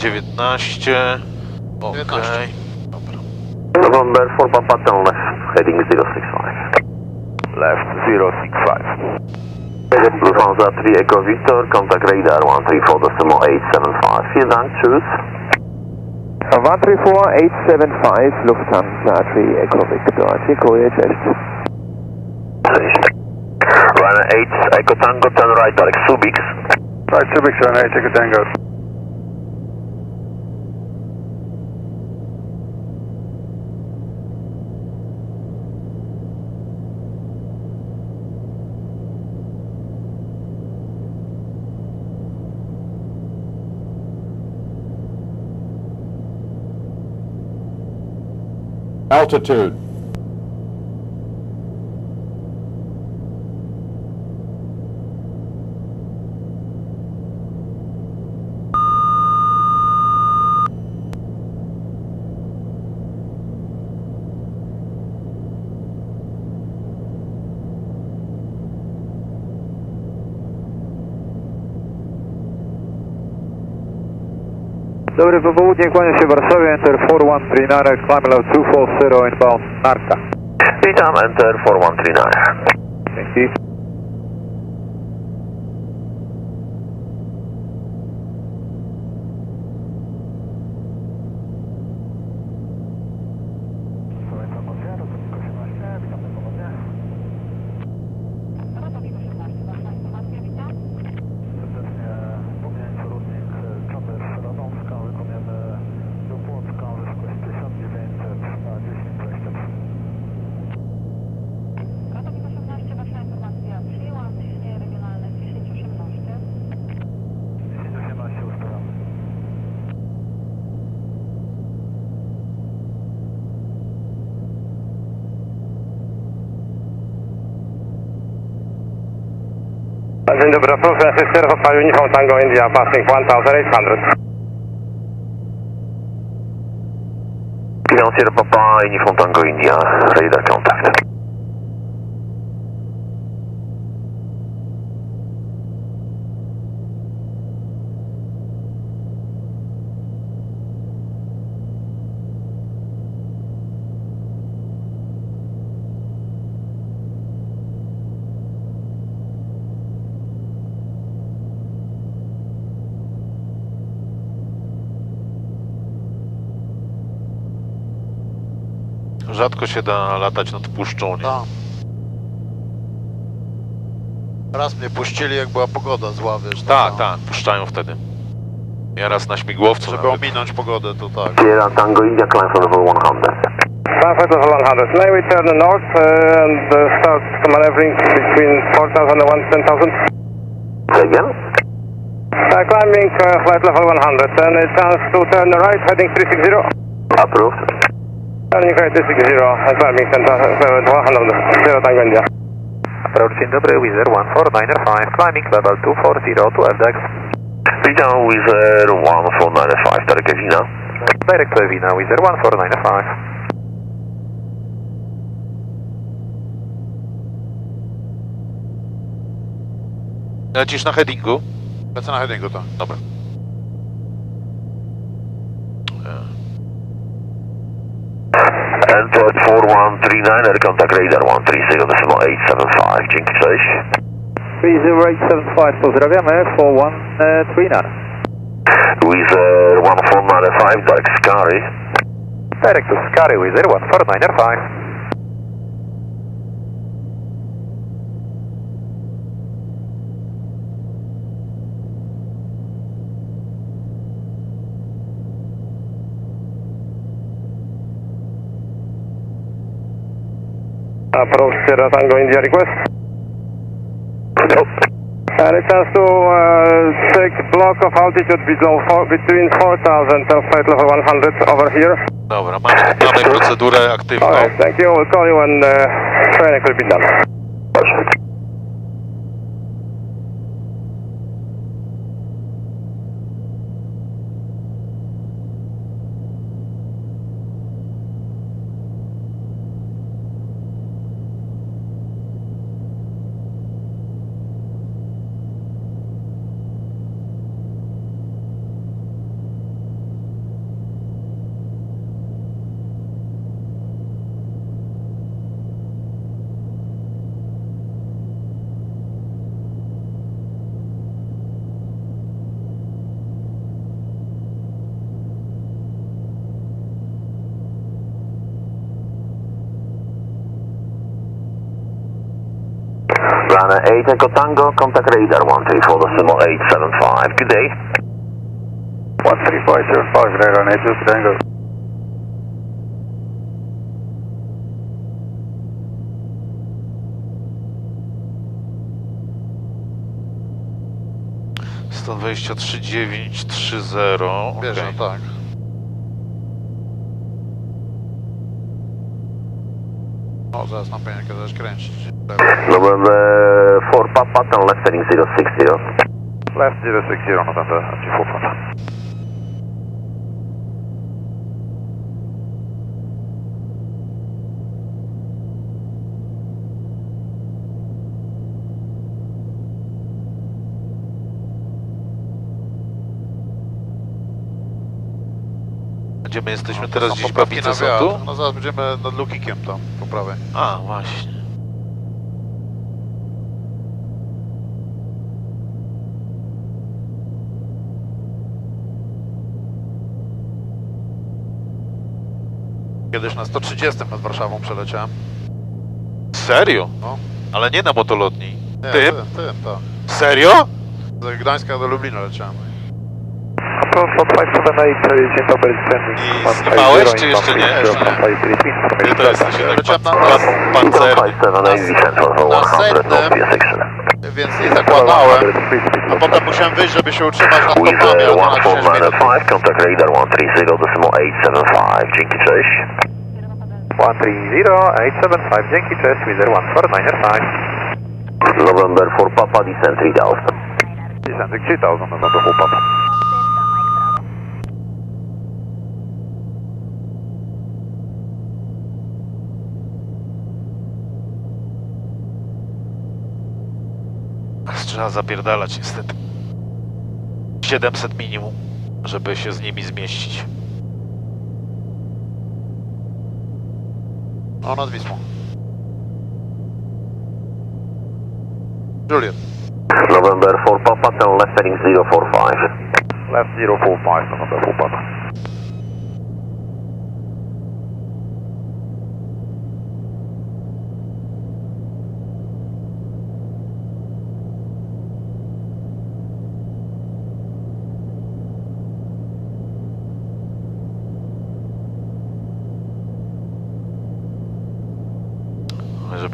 19. Okej. 19. Dobra. November 4 Papa turn left, heading 065. Left 065. Lufthansa 3 Echo Victor, contact radar 134.875. Vielen Dank, tschüss. 134875 Lufthansa 3 Echo Victor. Dziękuję, cześć. Cześć. Ryanair 8 Echo Tango, turn right direct Subic. Right, Subic, Ryanair, take a tango. Altitude. Dobry popołudnie, kłaniam się Warszawie, Enter 4139, climb level 240 inbound, Narka. Witam, Enter 4139. Dzięki. Dzień dobry, proszę, Sister Hotel Uniform Tango India, passing 1800. Financier Papa, Uniform Tango India, radar contact. Rzadko się da latać nad puszczą, nie? Tak. Raz mnie puścili, jak była pogoda zła, wiesz. Tak, tak, puszczają wtedy. Ja raz na śmigłowcu Żeby nawet. ominąć pogodę, to tak. Sierra Tango India, climb for level 100. Sunset level 100. May we turn north uh, and uh, start maneuvering between 4000 and 10,000? Say again? Uh, climbing uh, flight level 100 and a chance to turn right heading 360. Approved. Approach dzień dobry, Wizard 1495, climbing level 240 to FDEX. Witam, Wizzer 1495, Tarek Ewina. Direct to Evina, Wizard 1495. Lecisz na headingu? Lecę na headingu, tak. Dobra. Enter 4139, air contact radar 130.875. Dzięki, cześć. 30875, pozdrawiamy, 4139. Wizzer 1495, Dark Scary. Direct to Scary, Wizard 1495. Approach Sierra Tango India request. Nope. And a chance to uh, take block of altitude below four, between 4000 and flight level 100 over here. Dobra, mamy, mamy procedurę aktywną. Alright, thank you. We'll call you when uh, training will be done. 8 Echo Tango, contact radar 134 decimal 875. Good day. 13575, radar 8 Tango. Stan 23930. Wiesz, okej. no tak. O, zaraz nam powinien kazać kręcić. November 4 Papa, ten left heading 060. Left 060, November, G4 Papa. Gdzie my jesteśmy No, teraz gdzieś na są tu? No zaraz będziemy nad Lukikiem tam, po prawej. A, właśnie. Kiedyś na 130 nad Warszawą przeleciałem. Serio? No. Ale nie na motolotni. Nie, Tym? Tym, tym, tak. Serio? Z Gdańska do Lublina leciałem. Approach 4578, dzień dobry, descending. I zjebałeś, czy jeszcze nie? Gdzie to jest? To się tak Leciałem na- pan, pancerny. 578 Central for Na 100 setnym. Więc nie zakładałem, a potem musiałem wyjść, żeby się utrzymać nad topami, a to na 10 minut. 1495, contact radar 130 decimal 875. Dzięki, cześć. 130, 875, dzięki, cześć, Wizard 1495. November 4 Papa, descent 3000. Descending 3000, November 4 Papa. Trzeba zapierdalać niestety. 700 minimum, żeby się z nimi zmieścić. No, nad Wisłą. Juliet. November 4 Papa, ten left heading 045. Left 045, November 4 Papa.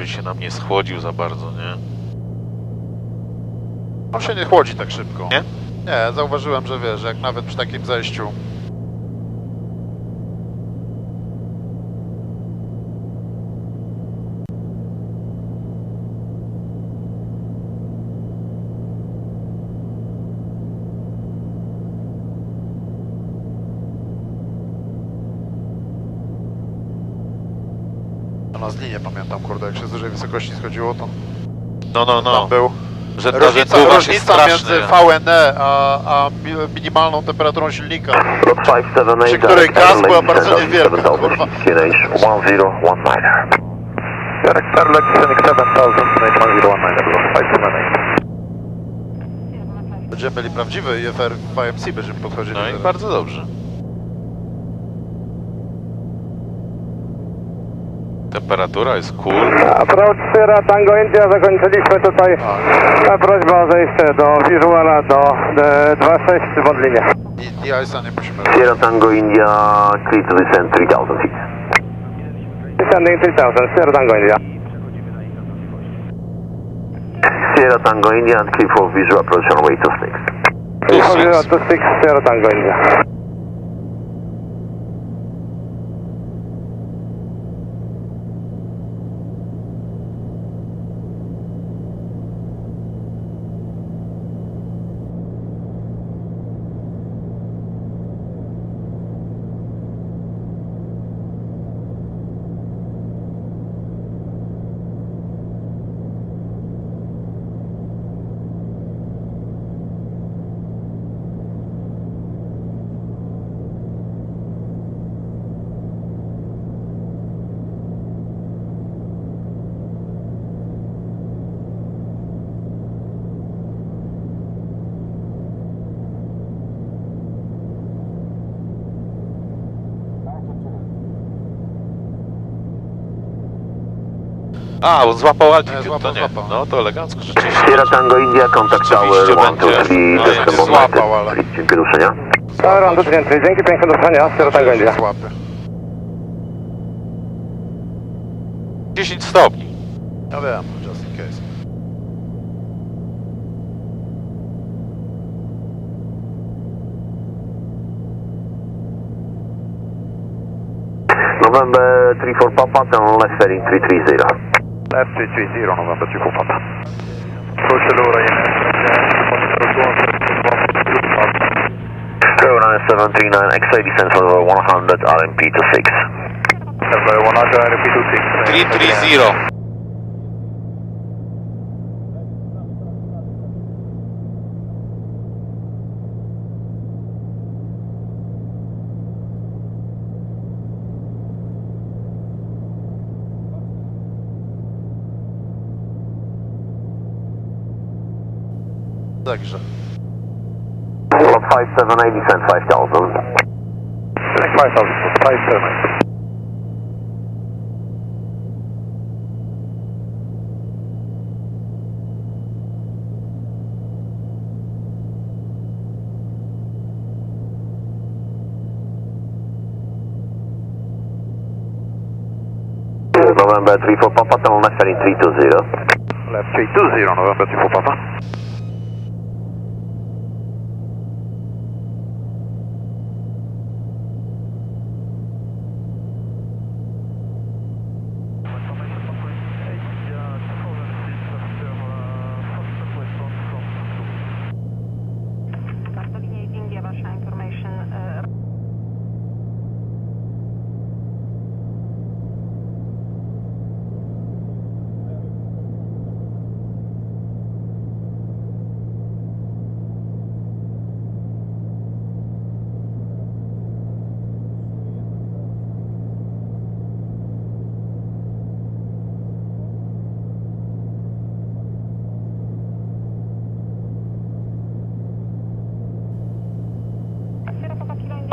Żeby się nam nie schłodził za bardzo, nie? On się nie chłodzi tak szybko. Nie? Nie, zauważyłem, że wiesz, jak nawet przy takim zejściu. Na z linię pamiętam, kurde, jak się z dużej wysokości schodziło, to No, no, no. tam był. Że ta Różnica, różnica między VNE a, a mi- minimalną temperaturą silnika. Lot 578, Przy której gaz była bardzo niewielka, 7000, kurwa. QNH 1019. Direct Starlink, descending 7000, 1019, 578. Będziemy mieli prawdziwy IFR w IMC, będziemy podchodzili. No i teraz. bardzo dobrze. Temperatura jest cool. Approach Sierra Tango India, zakończyliśmy tutaj na prośbę o zejście do Visuala do e, 2.6 w Odlinie. I, nie musimy Sierra Tango India, clear to descend 3000 feet. Descending 3000, Sierra Tango India. Sierra Tango India and clear for visual approach runway 26. Tu Visual six. to 6, Sierra Tango India. A, złapał altitude, Nie, złapał, to nie. złapał. No to elegancko, rzeczywiście. Sierra Tango India, contact tower Rzeczywiście 1, 2, będzie- 3, no, jak złapał, ale- Dziękuję do ruszenia. Tower 1, 2, 3, dzięki piękne do słuchania, Sierra Tango India. Złapy. 10 stopni. Ja wiem, just in case. November 34 Papa, turn left heading 330. Left 330, November 34 Papa. Approach Allura in Go 9739, XA descent for over 100, RMP to 6. Level 100, repeat to 6. 330. Także. Lot 578, descent 5000. 5000, 57. November 34 Papa, turn left heading 320. Left 320, November 34 Papa.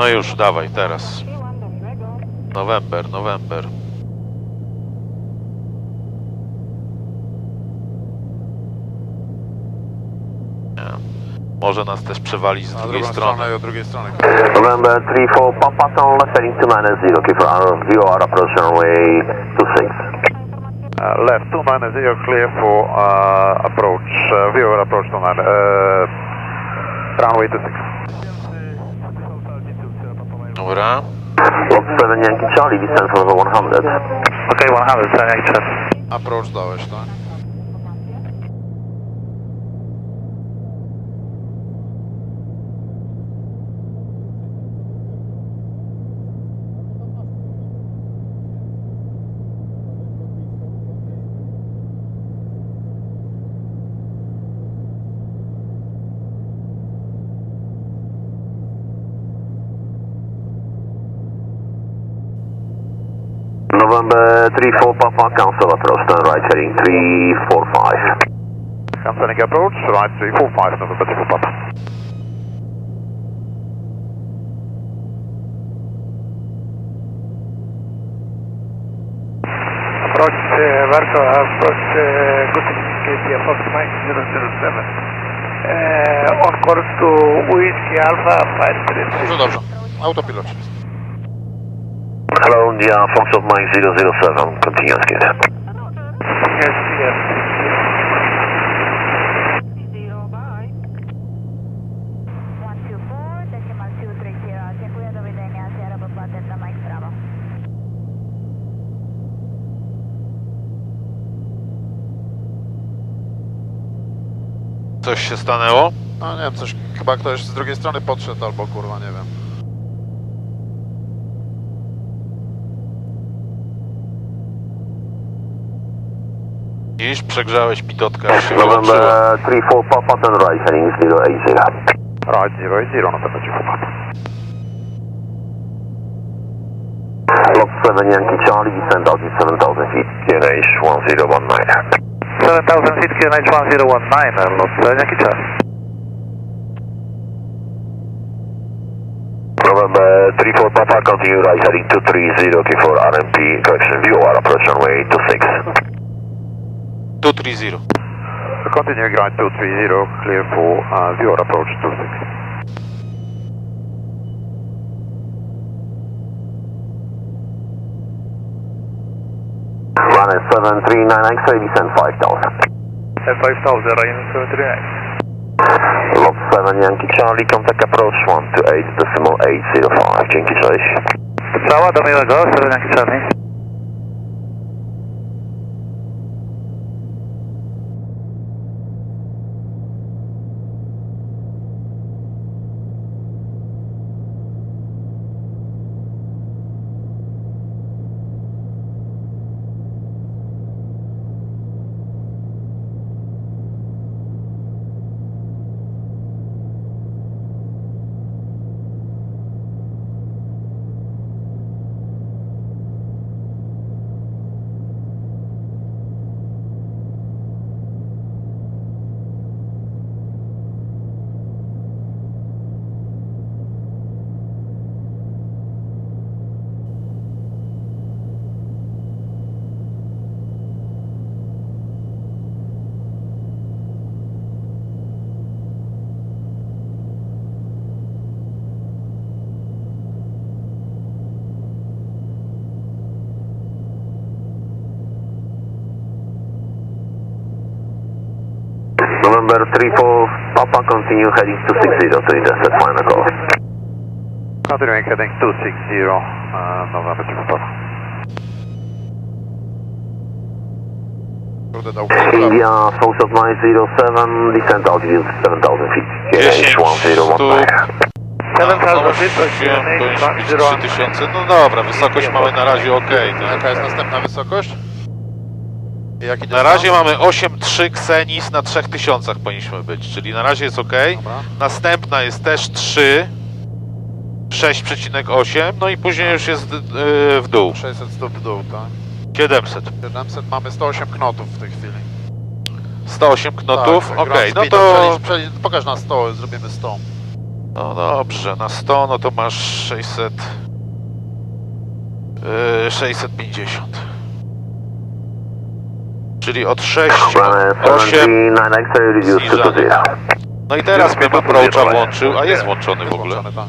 No już, dawaj, teraz. November, November. Nie. Może nas też przewalić z drugiej strony. i od drugiej strony. November 34 Papa, turn left heading 290, okay for our VOR approach runway 26. Uh, left 290, clear for uh, approach, uh, viewer approach 29, uh, runway 26. Dobra. 7 Yankee Charlie, descent for over 100. Okay, 100, sending check. Approach dałeś, tak? 34 Papa, cancel approach, turn right heading 345. Cancelling approach, right 345, November 34 Papa. Approach, uh, Varco, approach, uh, good India, Fox Mike 007. Uh, on course to Whiskey Alpha 533. Dobrze, dobrze. Autopilot. India, Foxtrot Mike 007, continue skid. Yes, yes. Zero, bye. 124, decimal 230. Dziękuję, do widzenia. Sierra Papa Delta Mike Bravo. Coś się stanęło? No nie wiem, coś, chyba ktoś z drugiej strony podszedł albo kurwa, nie wiem. Dziś przegrzałeś się wyłączyła. November 34 Papa, turn right heading 080. Right 080, November 34 Papa. Lot 7 Yankee Charlie, descend altitude 7000 feet, QNH 1019. 7000 feet QNH 1019, lot Yankee Charlie. November 34 Papa, continue right heading 230, okay for RMP, correction, VOR approach runway 26. 230. Continue ground 230, clear for uh, viewer approach 26. Runway 739 X-ray, descend 5000. 5000, Ryan 739. Lot 7 Yankee Charlie, contact approach 128 decimal 805. Dzięki, cześć. Cała do miłego, 7 Yankee Charlie. 34 Papa, continue heading to 60 to intercept final call. Continuing heading 260, uh, November 2 Papa. India, South of 907, descent altitude 7000 feet. 10 KH1019. 7000 feet, to Osiem, to już być 3000. No dobra, wysokość mamy na razie ok. Jaka jest następna wysokość? Jaki Na razie mamy 8,3 Xenis na 3000 powinniśmy być, czyli na razie jest ok. Dobra. Następna jest też 3, 6,8, no i później już jest yy, w dół. 600 stóp w dół, tak? 700. 700, mamy 108 knotów w tej chwili. 108 knotów, Tak, ok, ground no to... Pokaż na 100, zrobimy 100. No dobrze, na 100 no to masz 600... Yy, 650. Czyli od 6, Runway 8... 739 X-ray, reduce to Zniżanie. 0. No i teraz bym approacha włączył, a jest włączony w ogóle. Tak.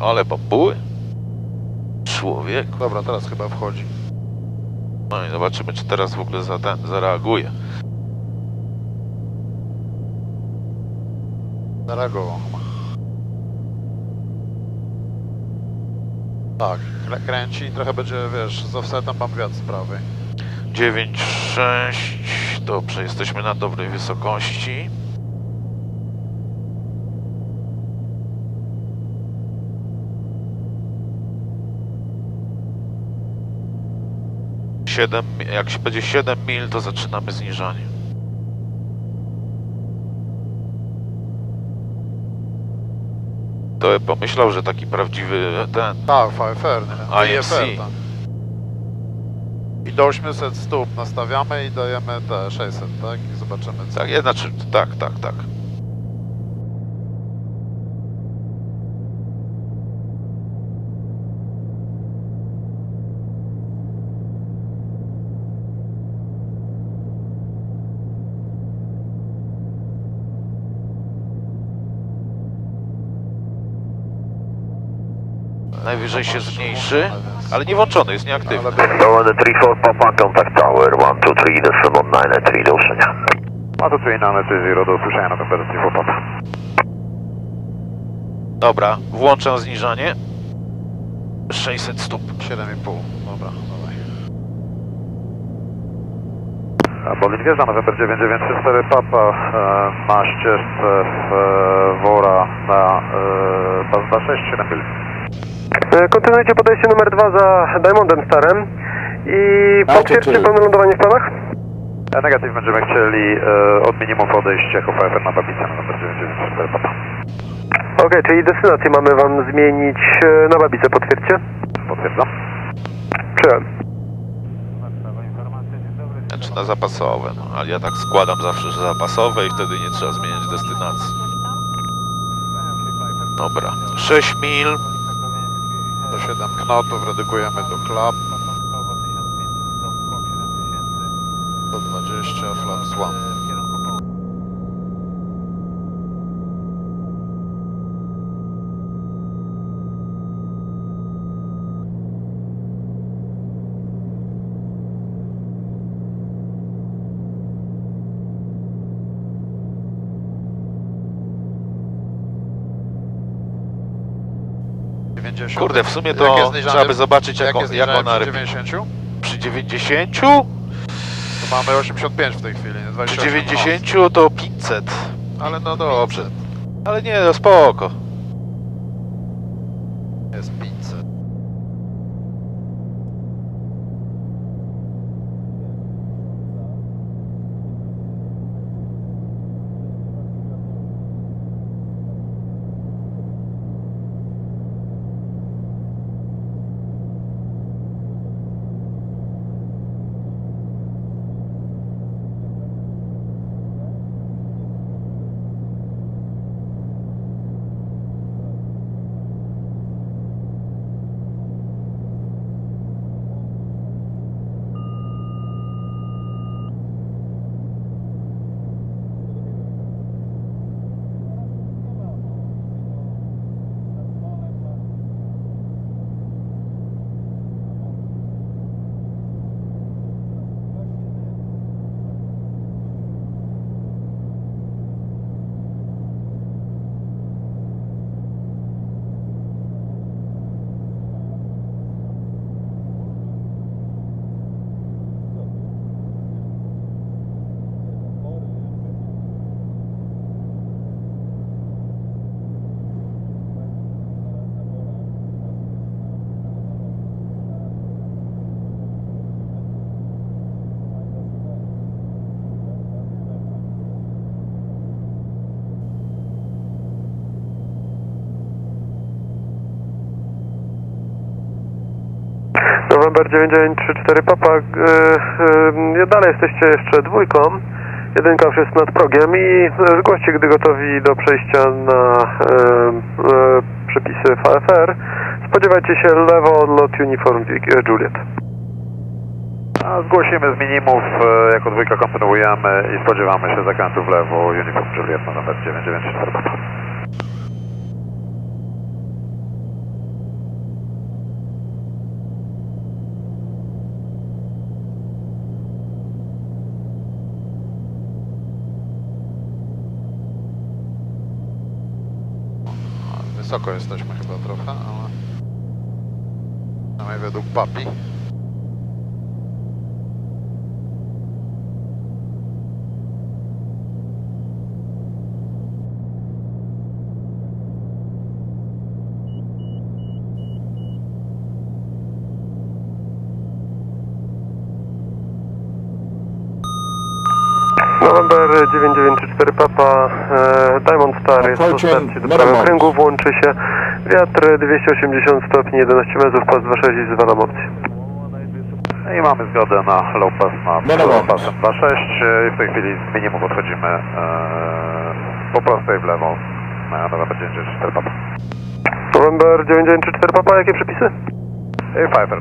Ale babuły. Człowiek. Dobra, teraz chyba wchodzi. No i zobaczymy, czy teraz w ogóle za zareaguje. Zareagował. Tak, krę- kręci, trochę będzie, wiesz, z offsetem mam wiatr z prawej. 9, 6. Dobrze, jesteśmy na dobrej wysokości. Siedem, jak się będzie 7 mil, to zaczynamy zniżanie. To ja pomyślał, że taki prawdziwy ten. Tak, VFR, nie? IFC. IFR, tak. I do 800 stóp nastawiamy i dajemy te 600, tak? I zobaczymy co. Tak, znaczy, tak, tak, tak. Najwyżej się zmniejszy, ale nie włączony, jest nieaktywny. November 34 Papa, contact tower 123 decimal 993 do usłyszenia. 123 do usłyszenia, November 34 Papa. Dobra, włączam zniżanie. 600 stóp. 7,5. Dobra, dawaj. Bolin wjeżdża, November 9934 Papa e, na ścieżce w e, Wora na e, Pazda 6, 7 mil. E, Kontynuujcie podejście numer 2 za Diamondem Starem i potwierdźcie pełne lądowanie w planach. E, Negatyw będziemy chcieli e, od minimum odejść jako FFR na Babicę, November 9934 Papa. Okej, czyli destynację mamy wam zmienić e, na Babicę, potwierdźcie. Potwierdzam. Przyjąłem. czy na zapasowe, no, ale ja tak składam zawsze, że zapasowe i wtedy nie trzeba zmieniać destynacji. Dobra, 6 mil, Do 7 knotów redukujemy do klap. 120 flaps 1. kurde, w sumie to trzeba by zobaczyć jak, jak jak ona przy rybi. 90? Przy 90? To mamy 85 w tej chwili, nie? Przy 28 90 to 500. Ale no dobrze. Ale nie, no spoko. Jest 500. November 9934 Papa, e, e, dalej jesteście jeszcze dwójką. Jedynka już jest nad progiem i zgłoście, gdy gotowi do przejścia na e, e, przepisy VFR. Spodziewajcie się lewo odlot Uniform Juliet. A zgłosimy z minimów, jako dwójka kontynuujemy i spodziewamy się zakrętu w lewo Uniform Juliet na numer 994 Papa. Wysoko jesteśmy chyba trochę, ale... Przynajmniej według papi. November 9934 Papa, e, Diamond Star jest po starcie do prawego kręgu, włączy się wiatr 280 stopni, 11 metrów, pas 26 i zwalam opcję. I mamy zgodę na low pass na low passem 2.6 e, i w tej chwili z minimum podchodzimy e, po prostej w lewo na November 994 Papa. November 9934 Papa, jakie przepisy? I Pfeiffer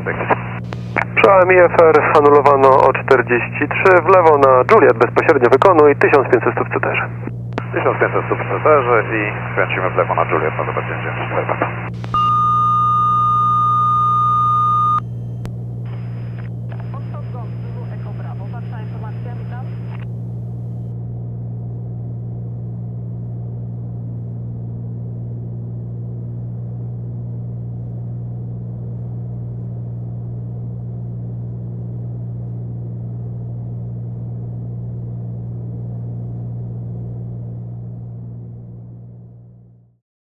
Przełam IFR anulowano o 43, w lewo na Juliet bezpośrednio wykonuj 1500 stóp CTR. 1500 stóp CTR i kręcimy w lewo na Juliet na numer 994 Papa.